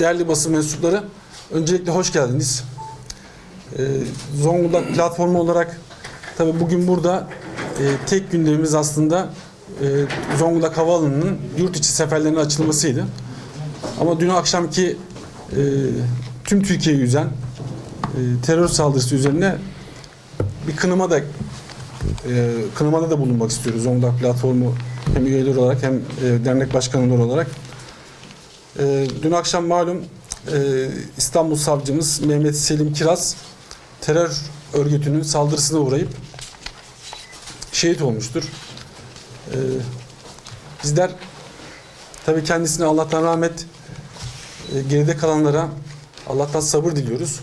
değerli basın mensupları, öncelikle hoş geldiniz. Ee, Zonguldak platformu olarak tabii bugün burada e, tek gündemimiz aslında e, Zonguldak Havaalanı'nın yurt içi seferlerinin açılmasıydı. Ama dün akşamki e, tüm Türkiye'yi üzen e, terör saldırısı üzerine bir kınama da e, kınamada da bulunmak istiyoruz Zonguldak platformu hem üyeler olarak hem e, dernek başkanları olarak. E, dün akşam malum e, İstanbul Savcımız Mehmet Selim Kiraz terör örgütünün saldırısına uğrayıp şehit olmuştur. E, bizler tabii kendisine Allah'tan rahmet e, geride kalanlara Allah'tan sabır diliyoruz.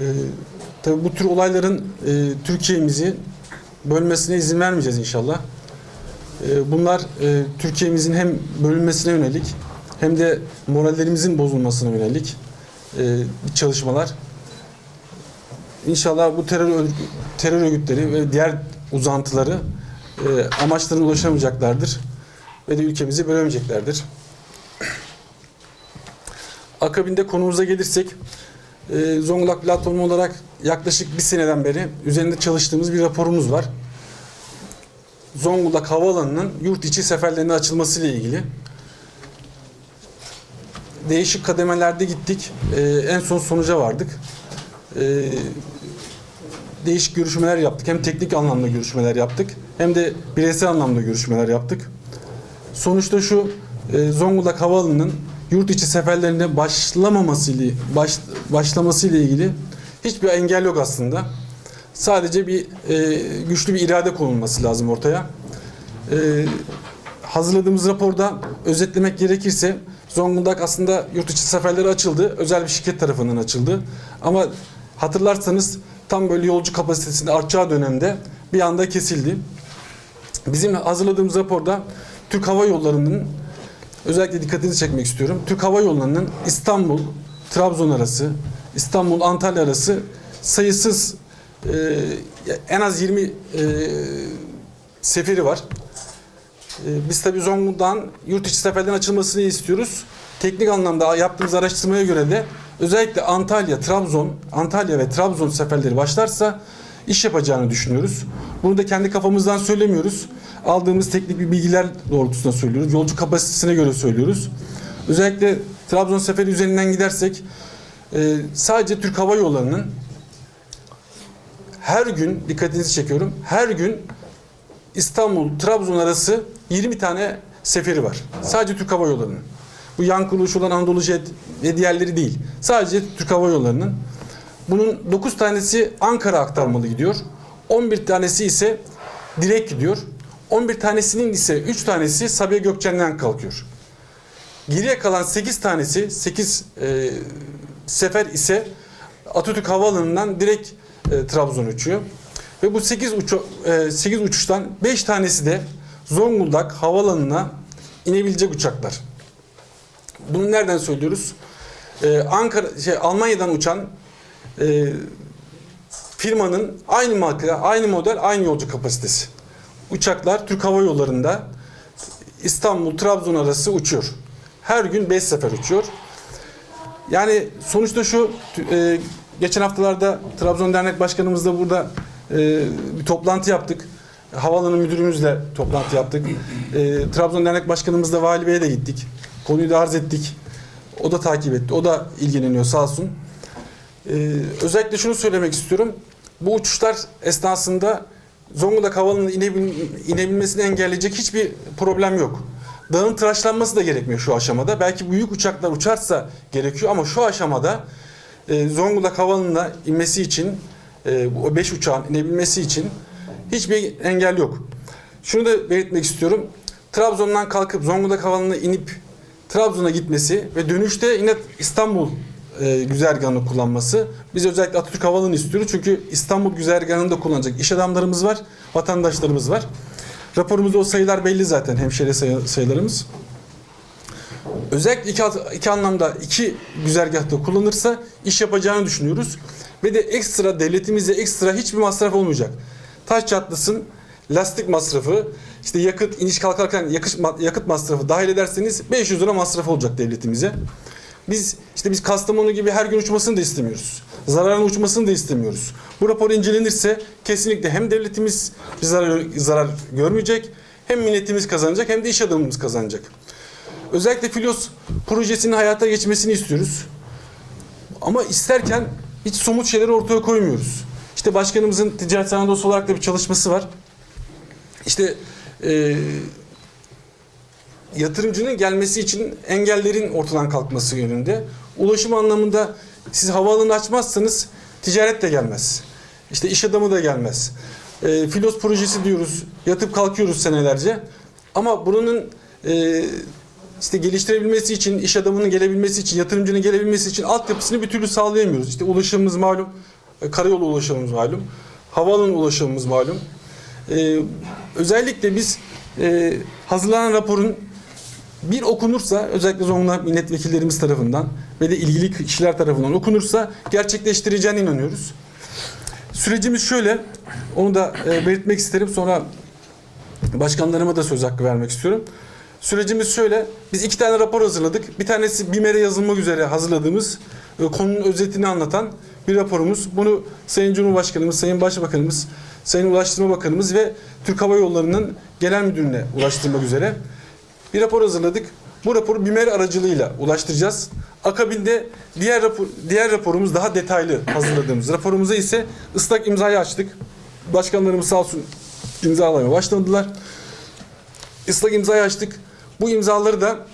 E, tabii bu tür olayların e, Türkiye'mizi bölmesine izin vermeyeceğiz inşallah. Bunlar e, Türkiye'mizin hem bölünmesine yönelik hem de morallerimizin bozulmasına yönelik e, çalışmalar. İnşallah bu terör terör örgütleri ve diğer uzantıları e, amaçlarına ulaşamayacaklardır ve de ülkemizi bölemeyeceklerdir. Akabinde konumuza gelirsek e, Zonguldak platformu olarak yaklaşık bir seneden beri üzerinde çalıştığımız bir raporumuz var. Zonguldak Havaalanı'nın yurt içi seferlerine açılması ile ilgili. Değişik kademelerde gittik. E, en son sonuca vardık. E, değişik görüşmeler yaptık. Hem teknik anlamda görüşmeler yaptık hem de bireysel anlamda görüşmeler yaptık. Sonuçta şu e, Zonguldak Havaalanı'nın yurt içi seferlerine başlamaması ile baş, başlaması ile ilgili hiçbir engel yok aslında. Sadece bir e, güçlü bir irade konulması lazım ortaya. E, hazırladığımız raporda özetlemek gerekirse Zonguldak aslında yurt içi seferleri açıldı. Özel bir şirket tarafından açıldı. Ama hatırlarsanız tam böyle yolcu kapasitesinde artacağı dönemde bir anda kesildi. Bizim hazırladığımız raporda Türk Hava Yolları'nın özellikle dikkatinizi çekmek istiyorum. Türk Hava Yolları'nın İstanbul, Trabzon arası, İstanbul, Antalya arası sayısız e, en az 20 e, seferi var. E, biz tabii Zonguldak'ın yurt içi seferlerin açılmasını istiyoruz. Teknik anlamda yaptığımız araştırmaya göre de özellikle Antalya, Trabzon, Antalya ve Trabzon seferleri başlarsa iş yapacağını düşünüyoruz. Bunu da kendi kafamızdan söylemiyoruz. Aldığımız teknik bir bilgiler doğrultusunda söylüyoruz. Yolcu kapasitesine göre söylüyoruz. Özellikle Trabzon seferi üzerinden gidersek e, sadece Türk Hava Yolları'nın her gün dikkatinizi çekiyorum. Her gün İstanbul Trabzon arası 20 tane seferi var. Sadece Türk Hava Yolları'nın. Bu yan kuruluş olan Anadolu Jet ve diğerleri değil. Sadece Türk Hava Yolları'nın. Bunun 9 tanesi Ankara aktarmalı gidiyor. 11 tanesi ise direkt gidiyor. 11 tanesinin ise 3 tanesi Sabiha Gökçen'den kalkıyor. Geriye kalan 8 tanesi 8 e, sefer ise Atatürk Havaalanı'ndan direkt e, Trabzon uçuyor. Ve bu 8 uçu, e, 8 uçuştan 5 tanesi de Zonguldak Havaalanı'na inebilecek uçaklar. Bunu nereden söylüyoruz? Ee, Ankara, şey, Almanya'dan uçan e, firmanın aynı marka, aynı model, aynı yolcu kapasitesi. Uçaklar Türk Hava Yolları'nda İstanbul, Trabzon arası uçuyor. Her gün 5 sefer uçuyor. Yani sonuçta şu, e, geçen haftalarda Trabzon Dernek Başkanımızla burada e, bir toplantı yaptık. Havaalanı müdürümüzle toplantı yaptık. E, Trabzon Dernek Başkanımızla Vali Bey'e de gittik. Konuyu da arz ettik. O da takip etti. O da ilgileniyor sağ olsun. Ee, özellikle şunu söylemek istiyorum. Bu uçuşlar esnasında Zonguldak Havaalanı'na inebil, inebilmesini engelleyecek hiçbir problem yok. Dağın tıraşlanması da gerekmiyor şu aşamada. Belki büyük uçaklar uçarsa gerekiyor ama şu aşamada e, Zonguldak Havaalanı'na inmesi için e, o 5 uçağın inebilmesi için hiçbir engel yok. Şunu da belirtmek istiyorum. Trabzon'dan kalkıp Zonguldak Havaalanı'na inip Trabzon'a gitmesi ve dönüşte yine İstanbul e, güzergahını kullanması. Biz özellikle Atatürk Havaalanı'nı istiyoruz. Çünkü İstanbul güzergahını da kullanacak iş adamlarımız var, vatandaşlarımız var. Raporumuzda o sayılar belli zaten hemşire sayı- sayılarımız. Özellikle iki, iki anlamda iki güzergahta kullanırsa iş yapacağını düşünüyoruz. Ve de ekstra devletimize ekstra hiçbir masraf olmayacak. Taş çatlasın lastik masrafı, işte yakıt iniş kalkarken yakış, yakıt masrafı dahil ederseniz 500 lira masraf olacak devletimize. Biz işte biz Kastamonu gibi her gün uçmasını da istemiyoruz. Zararın uçmasını da istemiyoruz. Bu rapor incelenirse kesinlikle hem devletimiz bir zarar, zarar görmeyecek, hem milletimiz kazanacak hem de iş adamımız kazanacak. Özellikle Filos projesinin hayata geçmesini istiyoruz. Ama isterken hiç somut şeyleri ortaya koymuyoruz. İşte başkanımızın ticaret sanayi odası olarak da bir çalışması var. İşte e, yatırımcının gelmesi için engellerin ortadan kalkması yönünde. Ulaşım anlamında siz havaalanı açmazsanız ticaret de gelmez. İşte iş adamı da gelmez. E, Filos projesi diyoruz. Yatıp kalkıyoruz senelerce. Ama buranın e, işte geliştirebilmesi için, iş adamının gelebilmesi için, yatırımcının gelebilmesi için altyapısını bir türlü sağlayamıyoruz. İşte ulaşımımız malum, e, karayolu ulaşımımız malum, havaalanı ulaşımımız malum. E, özellikle biz e, hazırlanan raporun bir okunursa özellikle Zonguldak milletvekillerimiz tarafından ve de ilgili kişiler tarafından okunursa gerçekleştireceğine inanıyoruz. Sürecimiz şöyle, onu da e, belirtmek isterim. Sonra başkanlarıma da söz hakkı vermek istiyorum. Sürecimiz şöyle, biz iki tane rapor hazırladık. Bir tanesi BİMER'e yazılmak üzere hazırladığımız e, konunun özetini anlatan bir raporumuz. Bunu Sayın Cumhurbaşkanımız, Sayın Başbakanımız, Sayın Ulaştırma Bakanımız ve Türk Hava Yolları'nın genel müdürüne ulaştırmak üzere bir rapor hazırladık. Bu raporu BİMER aracılığıyla ulaştıracağız. Akabinde diğer rapor, diğer raporumuz daha detaylı hazırladığımız raporumuza ise ıslak imzayı açtık. Başkanlarımız sağ olsun imzalamaya başladılar. Islak imzayı açtık. Bu imzaları da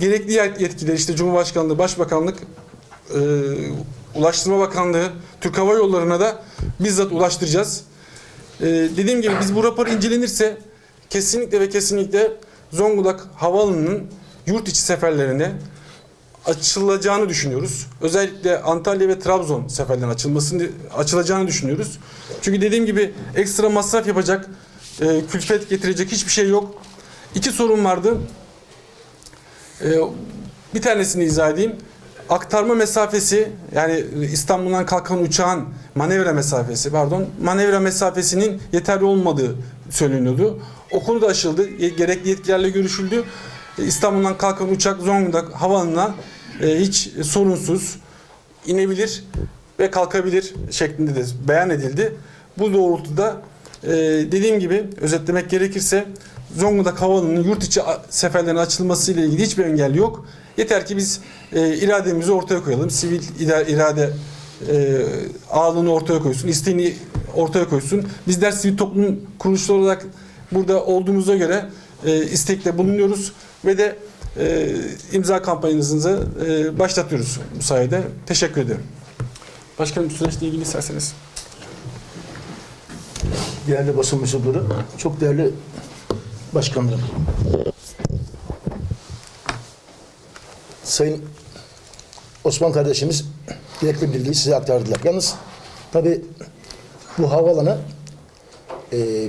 gerekli yetkiler işte Cumhurbaşkanlığı, Başbakanlık, e, Ulaştırma Bakanlığı, Türk Hava Yolları'na da bizzat ulaştıracağız. E, dediğim gibi biz bu rapor incelenirse kesinlikle ve kesinlikle Zonguldak Havaalanı'nın yurt içi seferlerine açılacağını düşünüyoruz. Özellikle Antalya ve Trabzon seferlerinin açılmasını açılacağını düşünüyoruz. Çünkü dediğim gibi ekstra masraf yapacak, e, külfet getirecek hiçbir şey yok. İki sorun vardı. E, bir tanesini izah edeyim. Aktarma mesafesi yani İstanbul'dan kalkan uçağın manevra mesafesi pardon manevra mesafesinin yeterli olmadığı söyleniyordu. O konu da aşıldı. Gerekli yetkililerle görüşüldü. E, İstanbul'dan kalkan uçak Zonguldak havaalanına e, hiç sorunsuz inebilir ve kalkabilir şeklinde de beyan edildi. Bu doğrultuda e, dediğim gibi özetlemek gerekirse Zonguldak Havaalanı'nın yurt içi a- seferlerin açılması ile ilgili hiçbir engel yok. Yeter ki biz e, irademizi ortaya koyalım. Sivil irade e, ağırlığını ortaya koysun, isteğini ortaya koysun. Bizler sivil toplum kuruluşları olarak burada olduğumuza göre e, istekte bulunuyoruz ve de e, imza kampanyamızı e, başlatıyoruz bu sayede. Teşekkür ederim. Başkanım süreçle ilgili isterseniz. değerli basın mensupları, çok değerli başkanlarım. Sayın Osman kardeşimiz gerekli bilgiyi size aktardılar. Yalnız tabi bu havaalanı e,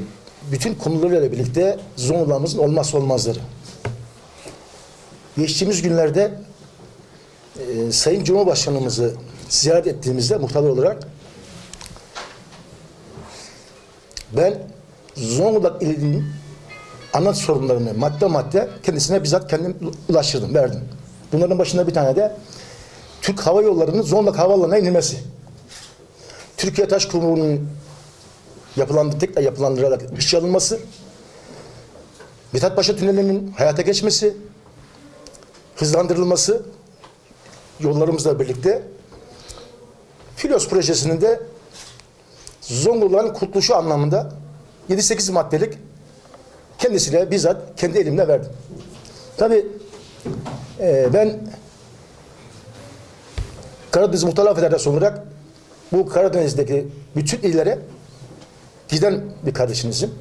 bütün konularıyla birlikte Zonguldak'ımızın olmazsa olmazları. Geçtiğimiz günlerde e, Sayın Cumhurbaşkanımızı ziyaret ettiğimizde muhtarlar olarak Ben Zonguldak ilinin ana sorunlarını madde madde kendisine bizzat kendim ulaştırdım, verdim. Bunların başında bir tane de Türk Hava Yolları'nın Zonguldak Havaalanı'na inilmesi. Türkiye Taş Kurumu'nun yapılandı, tekrar yapılandırılarak işe alınması, Mithat Paşa Tüneli'nin hayata geçmesi, hızlandırılması yollarımızla birlikte Filos projesinin de Zonguldak'ın kurtuluşu anlamında 7-8 maddelik kendisiyle bizzat kendi elimle verdim. Tabi ben Karadeniz Muhtarlar Federasyonu olarak bu Karadeniz'deki bütün illere giden bir kardeşinizim.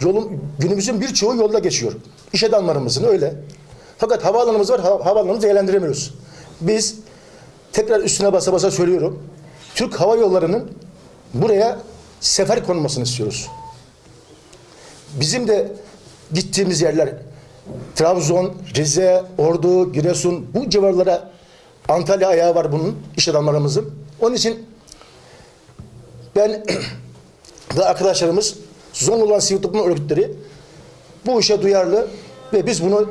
Yolun, günümüzün birçoğu yolda geçiyor. İş adamlarımızın öyle. Fakat havaalanımız var, ha- havaalanımızı eğlendiremiyoruz. Biz tekrar üstüne basa basa söylüyorum. Türk Hava Yolları'nın buraya sefer konulmasını istiyoruz. Bizim de gittiğimiz yerler Trabzon, Rize, Ordu, Giresun bu civarlara Antalya ayağı var bunun iş adamlarımızın. Onun için ben ve arkadaşlarımız Zonguldak sivil toplum örgütleri bu işe duyarlı ve biz bunu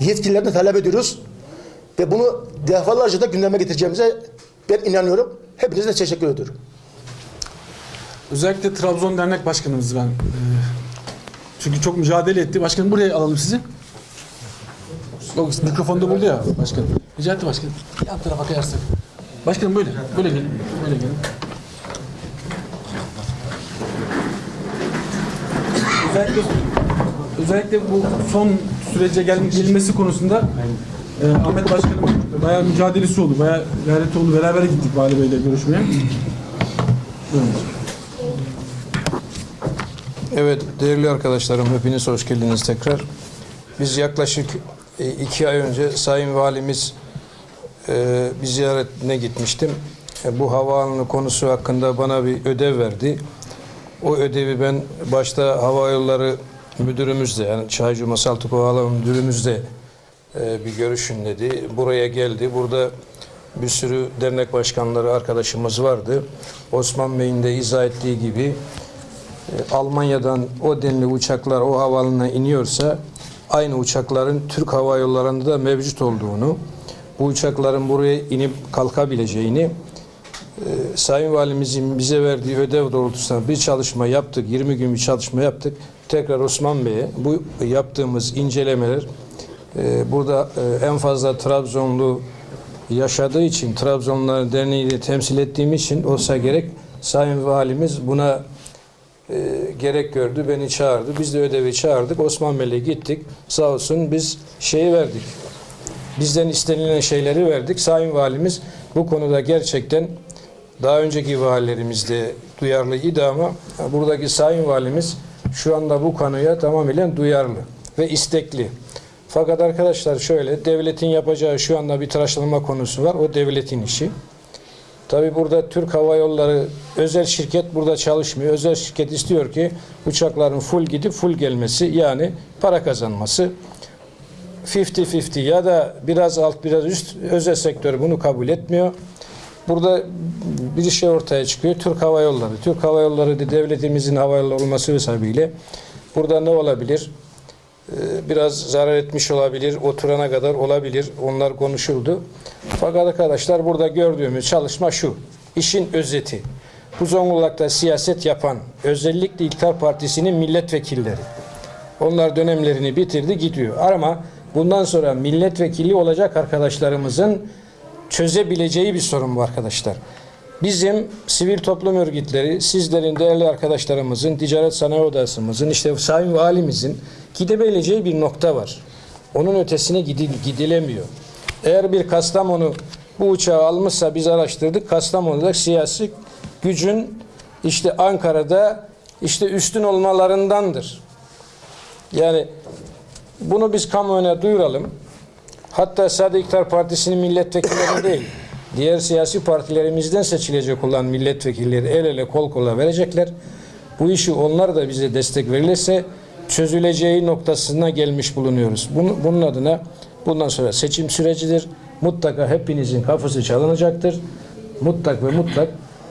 yetkililerden talep ediyoruz. Ve bunu defalarca da gündeme getireceğimize ben inanıyorum. Hepinize teşekkür ediyorum. Özellikle Trabzon Dernek Başkanımız ben. Çünkü çok mücadele etti. Başkanım buraya alalım sizi. Yok mikrofonu da buldu ya başkanım. Rica etti başkanım. Yan tarafa kayarsak. Başkanım böyle. Böyle gelin. Böyle gelin. Özellikle, özellikle bu son sürece gel, gelmesi konusunda e, Ahmet Başkanım bayağı mücadelesi oldu. Bayağı gayreti oldu. Beraber gittik Vali Bey'le görüşmeye. Buyurun. Evet değerli arkadaşlarım hepiniz hoş geldiniz tekrar. Biz yaklaşık e, iki ay önce Sayın Valimiz e, bir ziyaretine gitmiştim. E, bu havaalanı konusu hakkında bana bir ödev verdi. O ödevi ben başta hava yolları müdürümüzle yani Çaycı Masaltık Havaalanı müdürümüzle e, bir görüşün dedi. Buraya geldi. Burada bir sürü dernek başkanları arkadaşımız vardı. Osman Bey'in de izah ettiği gibi Almanya'dan o denli uçaklar o havaalanına iniyorsa aynı uçakların Türk Hava Yolları'nda da mevcut olduğunu, bu uçakların buraya inip kalkabileceğini e, Sayın Valimizin bize verdiği ödev doğrultusunda bir çalışma yaptık. 20 gün bir çalışma yaptık. Tekrar Osman Bey'e bu yaptığımız incelemeler e, burada e, en fazla Trabzonlu yaşadığı için Trabzonluların Derneği'ni de temsil ettiğim için olsa gerek Sayın Valimiz buna e, gerek gördü. Beni çağırdı. Biz de ödevi çağırdık. Osman Bey'le gittik. Sağ olsun biz şeyi verdik. Bizden istenilen şeyleri verdik. Sayın Valimiz bu konuda gerçekten daha önceki valilerimiz de duyarlıydı ama buradaki Sayın Valimiz şu anda bu konuya tamamen duyarlı ve istekli. Fakat arkadaşlar şöyle devletin yapacağı şu anda bir tıraşlama konusu var. O devletin işi. Tabi burada Türk Hava Yolları özel şirket burada çalışmıyor. Özel şirket istiyor ki uçakların full gidip full gelmesi yani para kazanması. 50-50 ya da biraz alt biraz üst özel sektör bunu kabul etmiyor. Burada bir şey ortaya çıkıyor. Türk Hava Yolları. Türk Hava Yolları da devletimizin hava yolları olması sebebiyle burada ne olabilir? Ee, biraz zarar etmiş olabilir, oturana kadar olabilir. Onlar konuşuldu. Fakat arkadaşlar burada gördüğümüz çalışma şu. İşin özeti. Bu Zonguldak'ta siyaset yapan özellikle İktidar Partisi'nin milletvekilleri. Onlar dönemlerini bitirdi gidiyor. Ama bundan sonra milletvekili olacak arkadaşlarımızın çözebileceği bir sorun bu arkadaşlar. Bizim sivil toplum örgütleri, sizlerin değerli arkadaşlarımızın, ticaret sanayi odasımızın, işte sayın valimizin gidebileceği bir nokta var. Onun ötesine gidil, gidilemiyor. Eğer bir Kastamonu bu uçağı almışsa biz araştırdık. Kastamonu'da siyasi gücün işte Ankara'da işte üstün olmalarındandır. Yani bunu biz kamuoyuna duyuralım. Hatta sadece İktidar Partisi'nin milletvekilleri değil, diğer siyasi partilerimizden seçilecek olan milletvekilleri el ele kol kola verecekler. Bu işi onlar da bize destek verilirse çözüleceği noktasına gelmiş bulunuyoruz. Bunun, bunun adına bundan sonra seçim sürecidir. Mutlaka hepinizin kafası çalınacaktır. Mutlak ve mutlak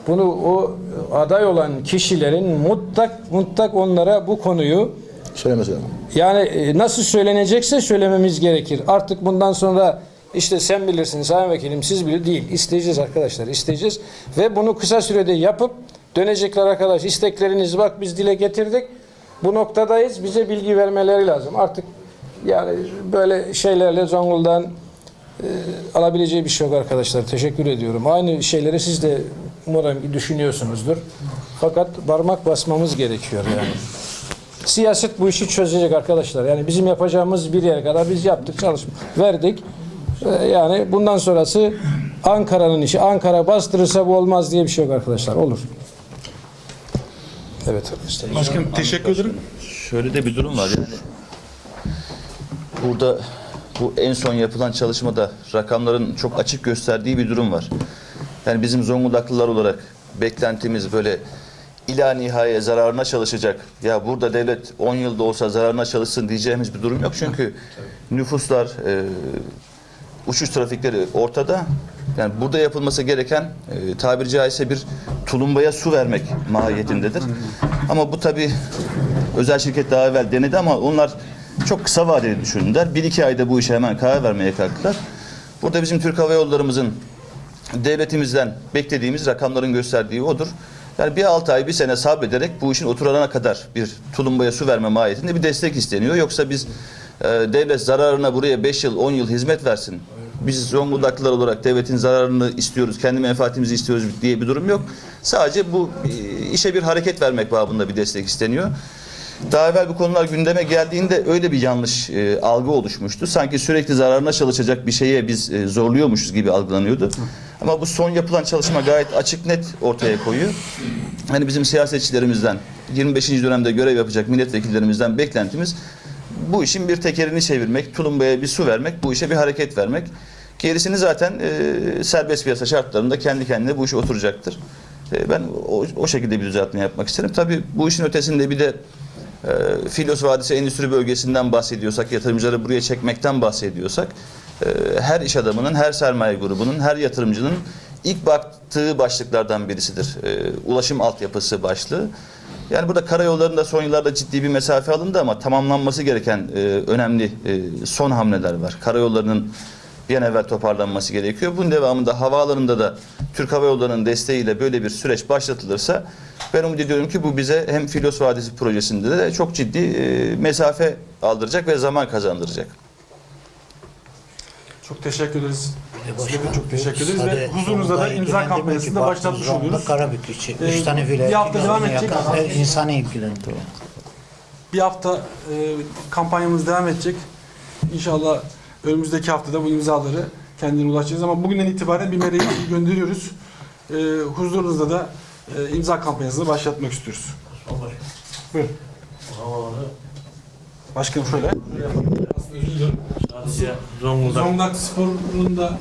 bunu o aday olan kişilerin mutlak mutlak onlara bu konuyu Söylemesi lazım. yani e, nasıl söylenecekse söylememiz gerekir. Artık bundan sonra işte sen bilirsin sayın vekilim siz bilir değil. İsteyeceğiz arkadaşlar isteyeceğiz. Ve bunu kısa sürede yapıp dönecekler arkadaş isteklerinizi bak biz dile getirdik. Bu noktadayız bize bilgi vermeleri lazım. Artık yani böyle şeylerle Zonguldak'ın e, alabileceği bir şey yok arkadaşlar. Teşekkür ediyorum. Aynı şeyleri siz de umarım düşünüyorsunuzdur. Fakat parmak basmamız gerekiyor yani. Siyaset bu işi çözecek arkadaşlar. Yani bizim yapacağımız bir yere kadar biz yaptık, çalışma verdik. Ee, Yani bundan sonrası Ankara'nın işi. Ankara bastırırsa bu olmaz diye bir şey yok arkadaşlar. Olur. Evet arkadaşlar. Başkanım teşekkür ederim. Şöyle de bir durum var yani. Burada bu en son yapılan çalışmada rakamların çok açık gösterdiği bir durum var. Yani bizim Zonguldaklılar olarak beklentimiz böyle ila nihaya zararına çalışacak. Ya burada devlet 10 yılda olsa zararına çalışsın diyeceğimiz bir durum yok. Çünkü nüfuslar, e, uçuş trafikleri ortada. Yani burada yapılması gereken e, tabiri caizse bir tulumbaya su vermek mahiyetindedir. Ama bu tabi özel şirket daha evvel denedi ama onlar çok kısa vadeli düşündüler. Bir iki ayda bu işe hemen karar vermeye kalktılar. Burada bizim Türk Hava Yollarımızın devletimizden beklediğimiz rakamların gösterdiği odur. Yani bir altı ay, bir sene sabrederek bu işin oturana kadar bir tulumbaya su verme mahiyetinde bir destek isteniyor. Yoksa biz e, devlet zararına buraya 5 yıl, 10 yıl hizmet versin. Biz Zonguldaklılar olarak devletin zararını istiyoruz, kendi menfaatimizi istiyoruz diye bir durum yok. Sadece bu e, işe bir hareket vermek babında bir destek isteniyor. Daha evvel bu konular gündeme geldiğinde öyle bir yanlış e, algı oluşmuştu. Sanki sürekli zararına çalışacak bir şeye biz e, zorluyormuşuz gibi algılanıyordu. Ama bu son yapılan çalışma gayet açık net ortaya koyuyor. Hani bizim siyasetçilerimizden 25. dönemde görev yapacak milletvekillerimizden beklentimiz bu işin bir tekerini çevirmek, tulumbaya bir su vermek, bu işe bir hareket vermek. Gerisini zaten e, serbest piyasa şartlarında kendi kendine bu iş oturacaktır. E, ben o, o şekilde bir düzeltme yapmak isterim. Tabii bu işin ötesinde bir de e, Filos Vadisi Endüstri Bölgesi'nden bahsediyorsak, yatırımcıları buraya çekmekten bahsediyorsak, e, her iş adamının, her sermaye grubunun, her yatırımcının ilk baktığı başlıklardan birisidir. E, ulaşım altyapısı başlığı. Yani burada karayollarında son yıllarda ciddi bir mesafe alındı ama tamamlanması gereken e, önemli e, son hamleler var. Karayollarının bir an evvel toparlanması gerekiyor. Bunun devamında havaalanında da Türk Hava Yolları'nın desteğiyle böyle bir süreç başlatılırsa ben umut ediyorum ki bu bize hem Filos Vadisi projesinde de çok ciddi e, mesafe aldıracak ve zaman kazandıracak. Çok teşekkür ederiz. De çok teşekkür ederiz ve huzurunuzda da imza kampanyasını da başlatmış oluyoruz. Karabük için. Ee, Üç tane bir vilayet. hafta devam edecek. ve insanı ilgilendiriyor. Bir hafta e, kampanyamız devam edecek. İnşallah önümüzdeki haftada bu imzaları kendine ulaşacağız ama bugünden itibaren bir meleği gönderiyoruz. E, huzurunuzda da e, imza kampanyasını başlatmak istiyoruz. Buyurun. Havaları Başkanım şöyle. Sadece Zonguldak, Zonguldak Spor'un da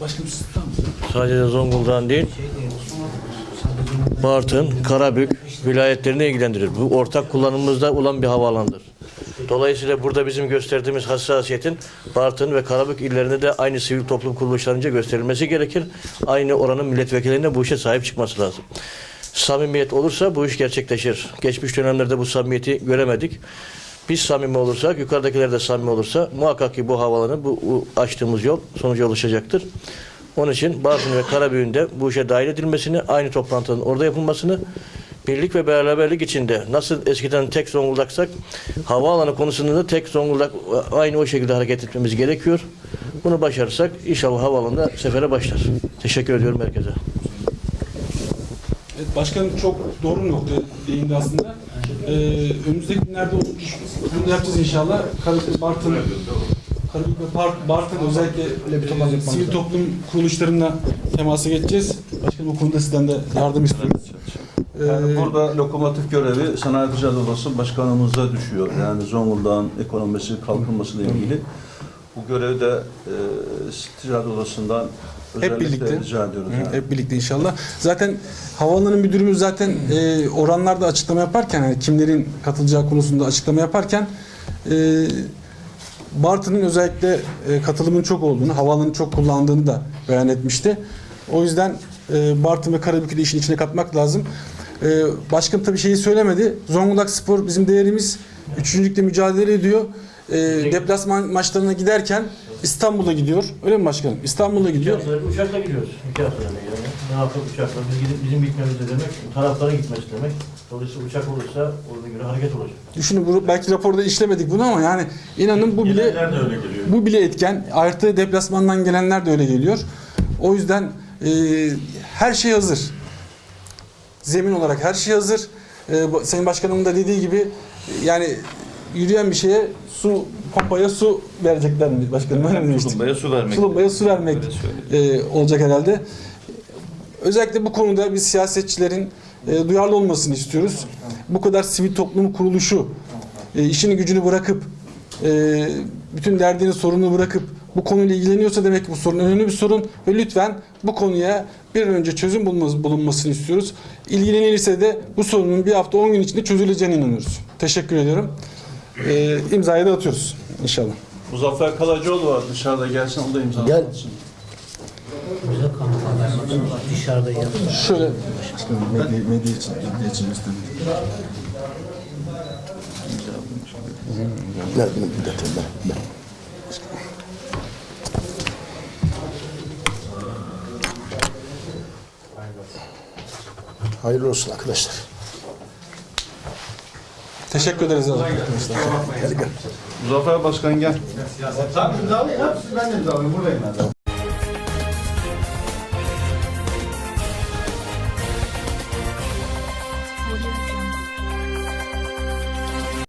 başkanım siz tutar mısınız? sadece Zonguldak'ın değil, Bartın, Karabük vilayetlerini ilgilendirir. Bu ortak kullanımımızda olan bir havaalanıdır. Dolayısıyla burada bizim gösterdiğimiz hassasiyetin Bartın ve Karabük illerinde de aynı sivil toplum kuruluşlarınca gösterilmesi gerekir. Aynı oranın milletvekillerine bu işe sahip çıkması lazım. Samimiyet olursa bu iş gerçekleşir. Geçmiş dönemlerde bu samimiyeti göremedik. Biz samimi olursak, yukarıdakiler de samimi olursa muhakkak ki bu havalanı, bu açtığımız yol sonuca ulaşacaktır. Onun için Bartın ve Karabük'ün de bu işe dahil edilmesini, aynı toplantının orada yapılmasını, birlik ve beraberlik içinde nasıl eskiden tek Zonguldaksak, havaalanı konusunda da tek Zonguldak aynı o şekilde hareket etmemiz gerekiyor. Bunu başarırsak inşallah havaalanında sefere başlar. Teşekkür ediyorum herkese. Evet, başkanım çok doğru bir noktaya değindi aslında. Ee, önümüzdeki günlerde o- bunu yapacağız inşallah. Karabük, Bartın, Karabük ve Bar- Bartın özellikle e, sivil toplum kuruluşlarına temasa geçeceğiz. Başkanım o konuda sizden de yardım istiyoruz. Yani Ee, burada lokomotif görevi Sanayi Ticaret Odası Başkanımıza düşüyor. Yani Zonguldak'ın ekonomisi kalkınmasıyla ilgili. Bu görevi de e, Ticaret Odası'ndan özellikle birlikte. rica ediyoruz. Hı, yani. Hep birlikte inşallah. Zaten havaalanı müdürümüz zaten e, oranlarda açıklama yaparken yani kimlerin katılacağı konusunda açıklama yaparken e, Bartın'ın özellikle e, katılımın çok olduğunu, havaalanını çok kullandığını da beyan etmişti. O yüzden e, Bartın ve Karabük'ü de işin içine katmak lazım. E, başkanım tabii şeyi söylemedi. Zonguldak Spor bizim değerimiz. Üçüncülükte mücadele ediyor. E, deplasman maçlarına giderken İstanbul'a gidiyor. Öyle mi başkanım? İstanbul'a gidiyor. Uçakla gidiyoruz. İki haftada yani. Ne yapıp uçakla? Biz gidip bizim gitmemiz de demek, taraflara gitmesi demek. Dolayısıyla uçak olursa ona göre hareket olacak. Düşünün bu, belki raporda işlemedik bunu ama yani inanın bu bile Gelenler de öyle geliyor. bu bile etken. Artı deplasmandan gelenler de öyle geliyor. O yüzden e, her şey hazır. Zemin olarak her şey hazır. E, Sayın Başkanımın da dediği gibi e, yani yürüyen bir şeye su pompaya su verecekler mi başkanım? Öyle mi demiştik? Tulumbaya su vermek. Tulumbaya su vermek e, olacak herhalde. Özellikle bu konuda biz siyasetçilerin e, duyarlı olmasını istiyoruz. Bu kadar sivil toplum kuruluşu e, işini gücünü bırakıp e, bütün derdini sorununu bırakıp bu konuyla ilgileniyorsa demek ki bu sorun önemli bir sorun ve lütfen bu konuya bir önce çözüm bulunması, bulunmasını istiyoruz. İlgilenilirse de bu sorunun bir hafta 10 gün içinde çözüleceğine inanıyoruz. Teşekkür ediyorum. E, imzayı da atıyoruz inşallah. Muzaffer Kalacıoğlu var dışarıda gelsin o da imza Gel. atsın. Bize dışarıda yazıyor. Şöyle Medya, medya için, medya için istedim. Ne, ne, bir dakika. Hayırlı olsun arkadaşlar. Teşekkür ederiz. Muzaffer Başkan gel. Tabii imzalayın. Ben de imzalayayım. Buradayım ben.